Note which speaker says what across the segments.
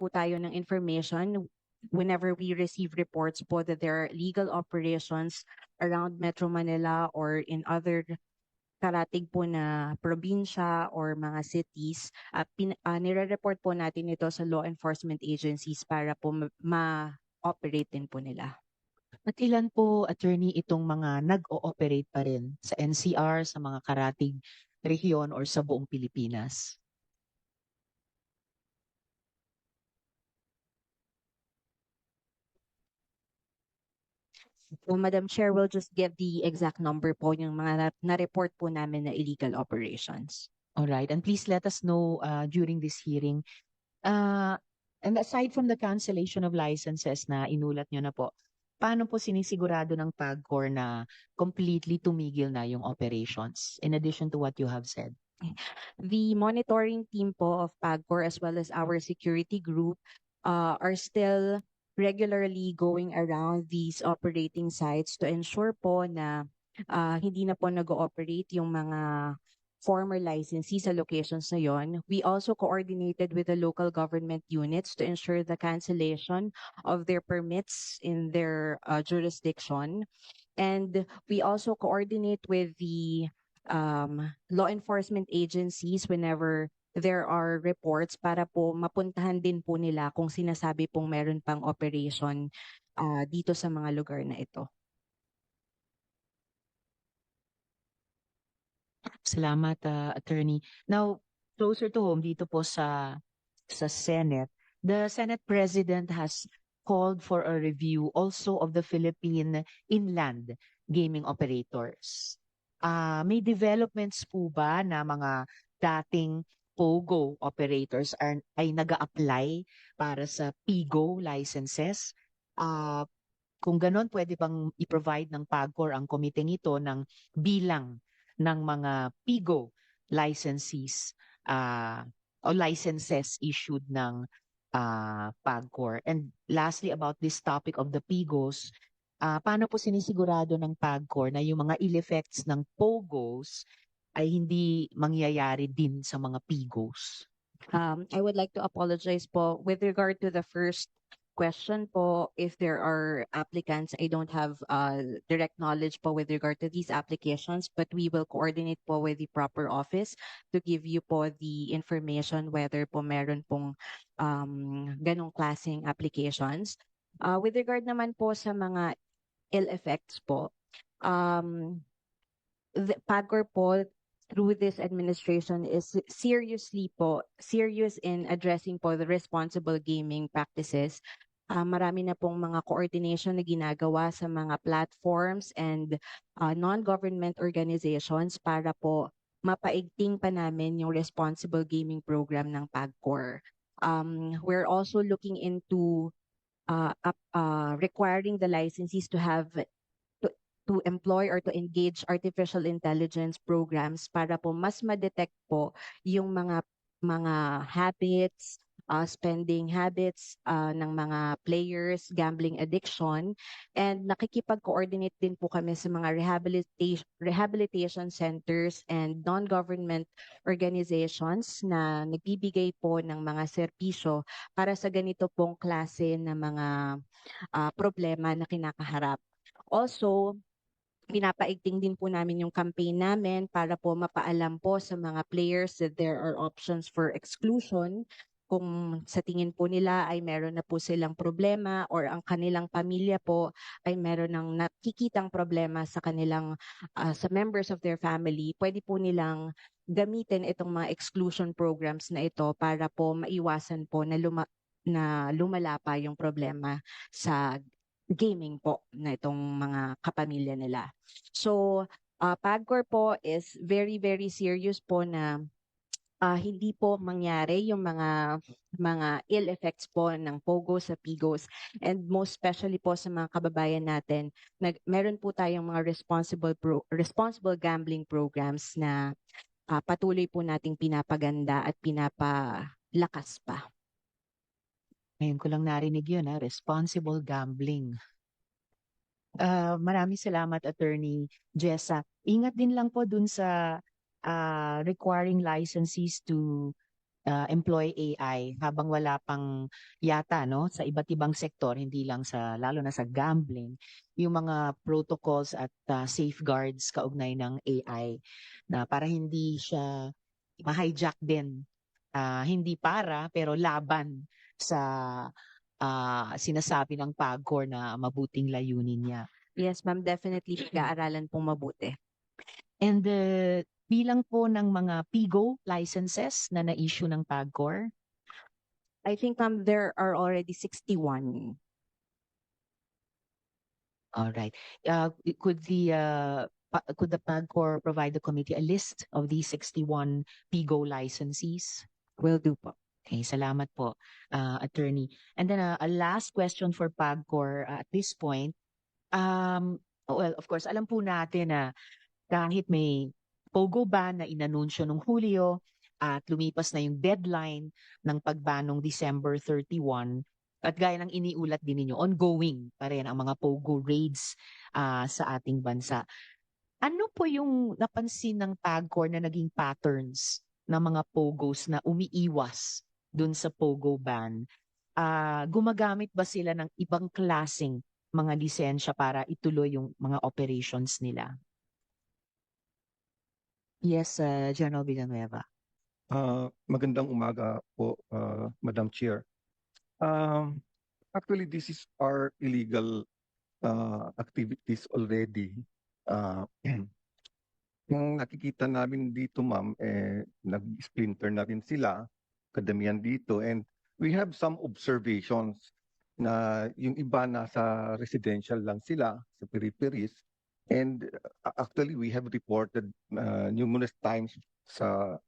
Speaker 1: po tayo ng information whenever we receive reports po that there are illegal operations around Metro Manila or in other karatig po na probinsya or mga cities, uh, pin, uh, nire-report po natin ito sa law enforcement agencies para po ma- ma-operate din po nila.
Speaker 2: At ilan po, attorney, itong mga nag-o-operate pa rin sa NCR, sa mga karatig rehiyon or sa buong Pilipinas?
Speaker 1: So, Madam Chair, we'll just give the exact number po yung mga na- na-report po namin na illegal operations.
Speaker 2: All right, and please let us know uh, during this hearing. Uh, and aside from the cancellation of licenses na inulat nyo na po, paano po sinisigurado ng PAGCOR na completely tumigil na yung operations in addition to what you have said?
Speaker 1: The monitoring team po of PAGCOR as well as our security group uh, are still regularly going around these operating sites to ensure po na uh, hindi na po nag-ooperate yung mga former licensees sa locations na yon. We also coordinated with the local government units to ensure the cancellation of their permits in their uh, jurisdiction. And we also coordinate with the um, law enforcement agencies whenever there are reports para po mapuntahan din po nila kung sinasabi pong meron pang operation uh, dito sa mga lugar na ito.
Speaker 2: Salamat, uh, Attorney. Now, closer to home dito po sa sa Senate, the Senate President has called for a review also of the Philippine inland gaming operators. Uh, may developments po ba na mga dating POGO operators are, ay nag apply para sa PIGO licenses. Uh, kung ganon, pwede bang i-provide ng PAGCOR ang komiteng ito ng bilang ng mga PIGO licensees uh, o licenses issued ng uh, PAGCOR. And lastly, about this topic of the PIGOs, uh, paano po sinisigurado ng PAGCOR na yung mga ill effects ng POGOs ay hindi mangyayari din sa mga PIGOs.
Speaker 1: Um, I would like to apologize po with regard to the first question po if there are applicants I don't have uh, direct knowledge po with regard to these applications but we will coordinate po with the proper office to give you po the information whether po meron pong um, ganong klaseng applications uh, with regard naman po sa mga ill effects po um, the PAGCOR po through this administration is seriously po, serious in addressing po the responsible gaming practices. Uh, marami na pong mga coordination na ginagawa sa mga platforms and uh, non-government organizations para po mapaigting pa namin yung responsible gaming program ng PAGCOR. Um, we're also looking into uh, uh, requiring the licensees to have to employ or to engage artificial intelligence programs para po mas ma-detect po yung mga mga habits, uh, spending habits uh, ng mga players, gambling addiction, and nakikipag-coordinate din po kami sa mga rehabilitation, rehabilitation centers and non-government organizations na nagbibigay po ng mga serbisyo para sa ganito pong klase ng mga uh, problema na kinakaharap. Also, pinapaigting din po namin yung campaign namin para po mapaalam po sa mga players that there are options for exclusion. Kung sa tingin po nila ay meron na po silang problema or ang kanilang pamilya po ay meron ng nakikitang problema sa kanilang uh, sa members of their family, pwede po nilang gamitin itong mga exclusion programs na ito para po maiwasan po na luma na lumala pa yung problema sa gaming po na itong mga kapamilya nila. So, uh, PAGCOR po is very, very serious po na uh, hindi po mangyari yung mga mga ill effects po ng POGO sa PIGOs and most especially po sa mga kababayan natin nag meron po tayong mga responsible pro, responsible gambling programs na uh, patuloy po nating pinapaganda at pinapalakas pa.
Speaker 2: Ngayon ko lang narinig yun, ha? responsible gambling. Uh, maraming salamat, Attorney Jessa. Ingat din lang po dun sa uh, requiring licensees to uh, employ AI habang wala pang yata no sa iba't ibang sektor hindi lang sa lalo na sa gambling yung mga protocols at uh, safeguards kaugnay ng AI na para hindi siya ma-hijack din uh, hindi para pero laban sa uh, sinasabi ng PAGCOR na mabuting layunin niya.
Speaker 1: Yes, ma'am, definitely pag-aaralan pong mabuti.
Speaker 2: And uh, bilang po ng mga PIGO licenses na na-issue ng PAGCOR?
Speaker 1: I think ma'am, there are already 61.
Speaker 2: All right. Uh, could the uh, could the PAGCOR provide the committee a list of these 61 PIGO licensees?
Speaker 1: Will do po.
Speaker 2: Okay, salamat po, uh, attorney. And then uh, a last question for PAGCOR uh, at this point. Um, well, of course, alam po natin na kahit may POGO ban na inanunsyo nung Hulyo at lumipas na yung deadline ng pagbanong December 31 at gaya ng iniulat din ninyo, ongoing pa rin ang mga POGO raids uh, sa ating bansa. Ano po yung napansin ng PAGCOR na naging patterns ng mga POGOs na umiiwas dun sa POGO ban? Uh, gumagamit ba sila ng ibang klasing mga lisensya para ituloy yung mga operations nila? Yes, uh, General Villanueva.
Speaker 3: Uh, magandang umaga po, uh, Madam Chair. Um, actually, this is our illegal uh, activities already. Uh, yung nakikita namin dito, ma'am, eh, nag-splinter na rin sila, kadamihan dito. And we have some observations na yung iba nasa residential lang sila sa peripheries. And uh, actually, we have reported uh, numerous times sa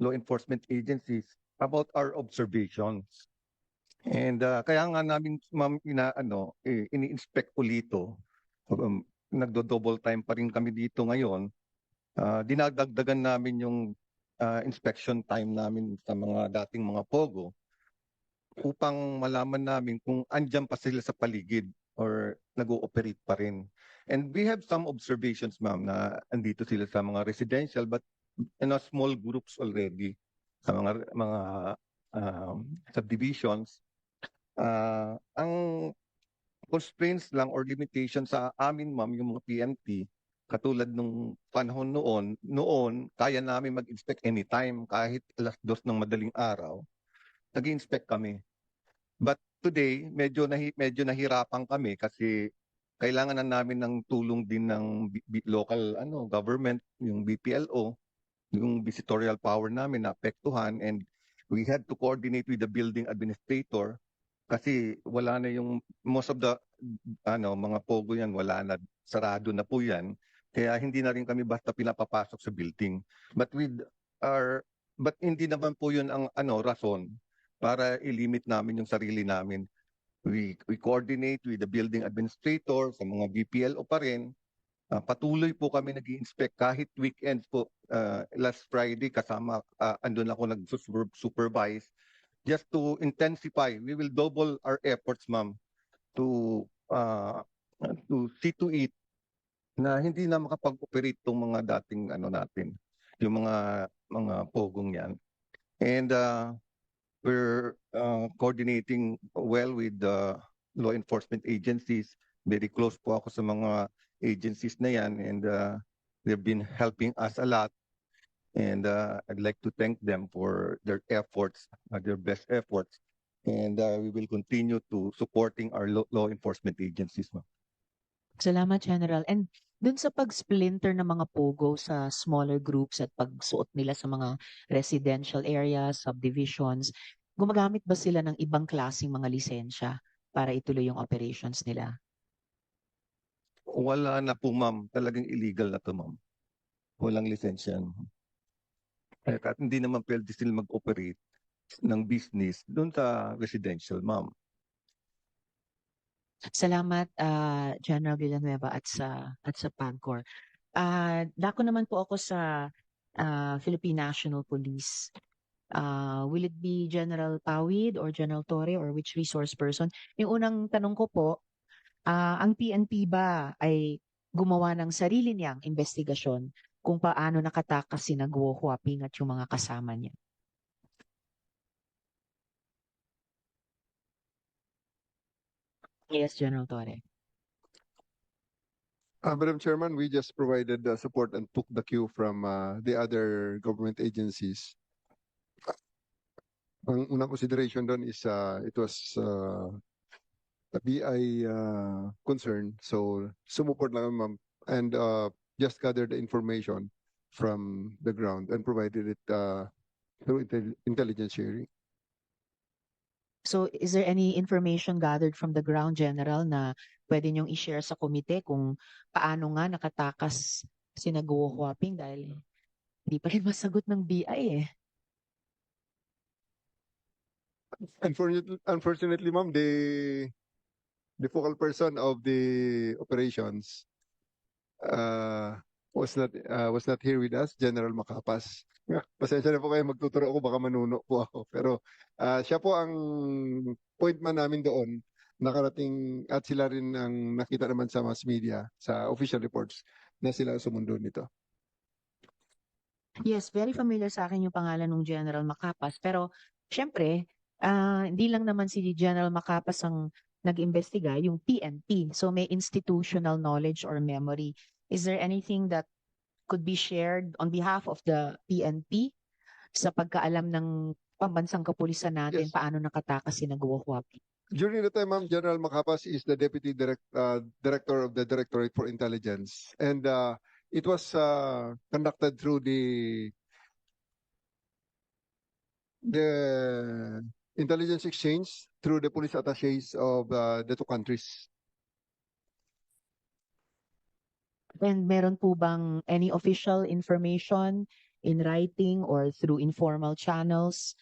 Speaker 3: law enforcement agencies about our observations. And uh, kaya nga namin ma'am ina ano eh, ini-inspect ulito. Um, nagdo-double time pa rin kami dito ngayon. Uh, dinadagdagan namin yung uh, inspection time namin sa mga dating mga pogo upang malaman namin kung andyan pa sila sa paligid or nag-ooperate pa rin. And we have some observations, ma'am, na andito sila sa mga residential but in a small groups already sa mga mga um, subdivisions. Uh, ang constraints lang or limitations sa amin, ma'am, yung mga PNP, katulad nung panahon noon, noon, kaya namin mag-inspect anytime, kahit alas dos ng madaling araw, nag-inspect kami. But today, medyo, nahi, medyo nahirapan kami kasi kailangan na namin ng tulong din ng local ano government, yung BPLO, yung visitorial power namin naapektuhan and we had to coordinate with the building administrator kasi wala na yung most of the ano mga pogo yan wala na sarado na po yan kaya hindi na rin kami basta pinapapasok sa building but with our but hindi naman po yun ang ano rason para i-limit namin yung sarili namin We, we coordinate with the building administrator, sa mga BPLO pa rin. Uh, patuloy po kami nag inspect kahit weekends po. Uh, last Friday kasama, uh, andun ako nag-supervise just to intensify. We will double our efforts, ma'am, to uh, to see to it na hindi na makapag-operate tong mga dating ano natin, yung mga mga pogong yan. And uh, we're uh, coordinating well with the law enforcement agencies. Very close po ako sa mga agencies na yan and uh, they've been helping us a lot. And uh, I'd like to thank them for their efforts, uh, their best efforts. And uh, we will continue to supporting our law, law enforcement agencies. ma'am.
Speaker 2: Salamat, General. And dun sa pag-splinter ng mga pogo sa smaller groups at pagsuot nila sa mga residential areas, subdivisions, gumagamit ba sila ng ibang klaseng mga lisensya para ituloy yung operations nila?
Speaker 3: Wala na po ma'am, talagang illegal na to ma'am. Walang lisensya. Kahit hindi naman pwede sila mag-operate ng business doon sa residential ma'am.
Speaker 2: Salamat uh, General Villanueva at sa at sa PAGCOR. Uh, dako naman po ako sa uh, Philippine National Police. Uh, will it be General Pawid or General Torre or which resource person? Yung unang tanong ko po, uh, ang PNP ba ay gumawa ng sarili niyang investigasyon kung paano nakatakas si Guo Huaping at yung mga kasama niya? Yes, General Torre.
Speaker 4: Uh, Madam Chairman, we just provided the support and took the cue from uh, the other government agencies. Ang unang consideration doon is uh, it was uh, a BI uh, concern. So sumuport lang ma'am and uh, just gathered the information from the ground and provided it uh, through intel- intelligence sharing.
Speaker 2: So is there any information gathered from the ground, General, na pwede niyong i-share sa komite kung paano nga nakatakas si Naguo Huaping dahil hindi pa rin masagot ng BI eh.
Speaker 4: Unfortunately, unfortunately, ma'am, the the focal person of the operations uh, was not uh, was not here with us, General Macapas. Pasensya na po kayo, magtuturo ako, baka manuno po ako. Pero uh, siya po ang point man namin doon, nakarating at sila rin ang nakita naman sa mass media, sa official reports, na sila sumundo nito.
Speaker 2: Yes, very familiar sa akin yung pangalan ng General Macapas. Pero, syempre, ah, hindi lang naman si General Macapas ang nag-imbestiga, yung PNP. So, may institutional knowledge or memory. Is there anything that could be shared on behalf of the PNP sa pagkaalam ng pambansang kapulisan natin
Speaker 4: Yes.
Speaker 2: paano nakatakas si Naguo Huaping?
Speaker 4: During the time, ma'am, General Macapas is the deputy direct, uh, director of the Directorate for Intelligence. And uh, it was uh, conducted through the the intelligence exchange through the police attaches of uh, the two countries.
Speaker 2: And meron po bang any official information in writing or through informal channels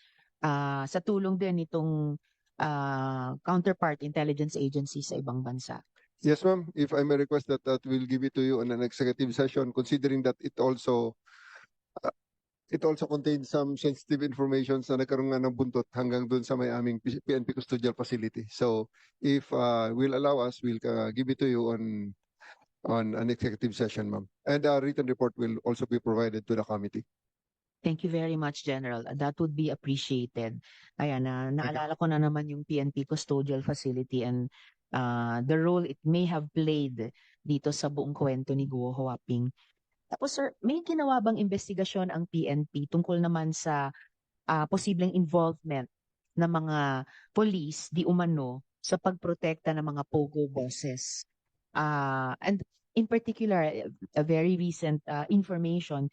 Speaker 2: ah, sa tulong din nitong ah, counterpart intelligence agency sa ibang bansa?
Speaker 4: Yes, ma'am. If I may request that, that we'll give it to you on an executive session, considering that it also uh, it also contains some sensitive information na nagkaroon nga ng buntot hanggang doon sa may aming PNP custodial facility. So if uh, will allow us, we'll uh, give it to you on on an executive session, ma'am. And a written report will also be provided to the committee.
Speaker 2: Thank you very much, General. That would be appreciated. Ayan, na naalala ko na naman yung PNP custodial facility and uh, the role it may have played dito sa buong kwento ni Guo Huaping. Tapos sir, may ginawa bang investigasyon ang PNP tungkol naman sa ah, posibleng involvement ng mga police di umano sa pagprotekta ng mga pogo bosses? Ah, and in particular, a very recent ah, information,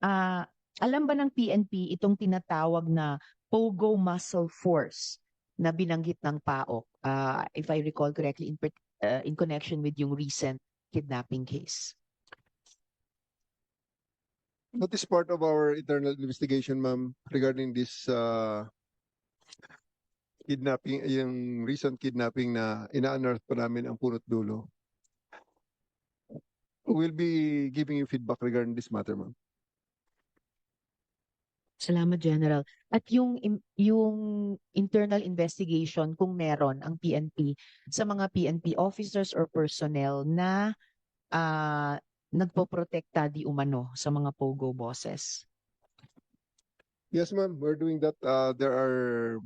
Speaker 2: ah, alam ba ng PNP itong tinatawag na Pogo Muscle Force na binanggit ng PAOK, ah, if I recall correctly, in, ah, in connection with yung recent kidnapping case?
Speaker 4: That is part of our internal investigation, ma'am, regarding this uh, kidnapping, yung recent kidnapping na ina-unearth pa namin ang punot dulo. We'll be giving you feedback regarding this matter, ma'am.
Speaker 2: Salamat, General. At yung yung internal investigation kung meron ang PNP sa mga PNP officers or personnel na ah, nagpoprotekta di umano sa mga pogo bosses.
Speaker 4: Yes, ma'am, we're doing that. Uh, there are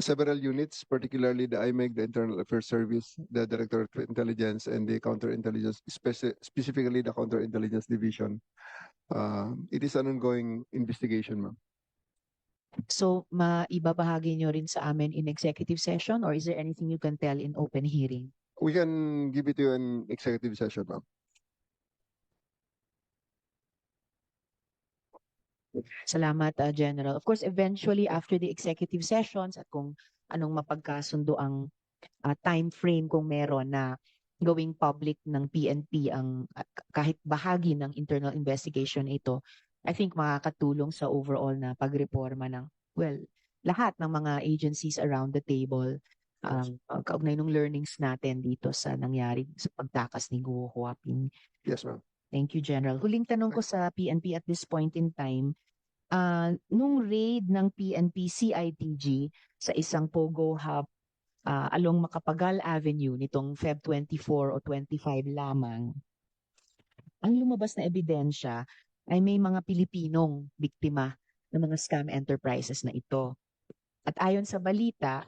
Speaker 4: several units, particularly the IMEG, the Internal Affairs Service, the Directorate of Intelligence, and the Counterintelligence, speci- specifically the Counterintelligence Division. Uh, it is an ongoing investigation, ma'am.
Speaker 2: So, maibabahagi nyo rin sa amin in executive session or is there anything you can tell in open hearing?
Speaker 4: We can give it to you in executive session, ma'am.
Speaker 2: Salamat, ah, General. Of course, eventually after the executive sessions at kung anong mapagkasundo ang ah, time frame kung meron na going public ng PNP ang k- kahit bahagi ng internal investigation ito, I think makakatulong sa overall na pagreforma ng, well, lahat ng mga agencies around the table um, kaugnay ng learnings natin dito sa nangyari sa pagtakas ni Guo Huaping.
Speaker 4: Yes, ma'am.
Speaker 2: Thank you, General. Huling tanong ko sa PNP at this point in time, ah nung raid ng PNP CITG sa isang Pogo Hub ah, along Macapagal Avenue nitong Feb 24 o 25 lamang, ang lumabas na ebidensya ay may mga Pilipinong biktima ng mga scam enterprises na ito. At ayon sa balita,